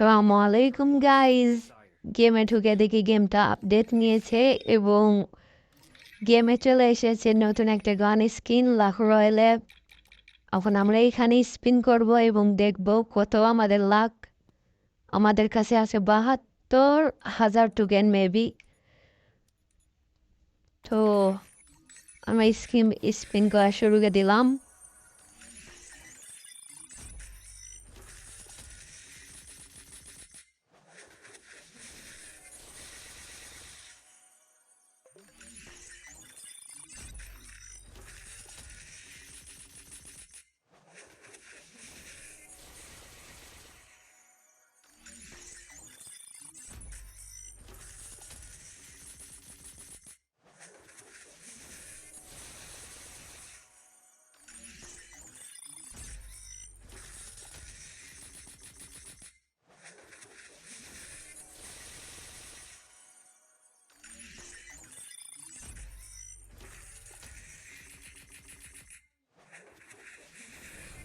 সালামু আলাইকুম গাইজ গেমে ঢুকে দেখি গেমটা আপডেট নিয়েছে এবং গেমে চলে এসেছে নতুন একটা গান স্কিন লাখ রয়েলে এখন আমরা এখানে স্পিন করব এবং দেখব কত আমাদের লাখ। আমাদের কাছে আছে বাহাত্তর হাজার টুকেন মেবি তো আমরা স্কিম স্পিন করা শুরু করে দিলাম।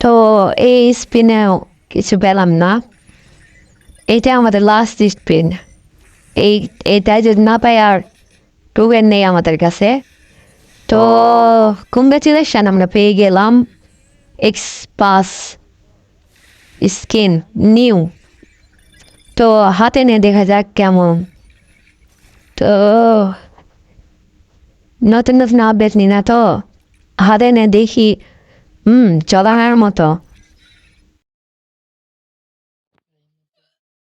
তো এই স্পিনেও কিছু পেলাম না। এটা আমাদের লাস্ট স্পিন এই এটাই যদি না পাই আর টুকেন নেই আমাদের কাছে। তো কংগ্রেচুলেশন আমরা পেয়ে গেলাম। এক্স পাস স্কিন নিউ তো হাতে নিয়ে দেখা যাক কেমন। তো নতুন নতুন আপডেট নি না তো। হাতে নিয়ে দেখি হুম চলার মতো।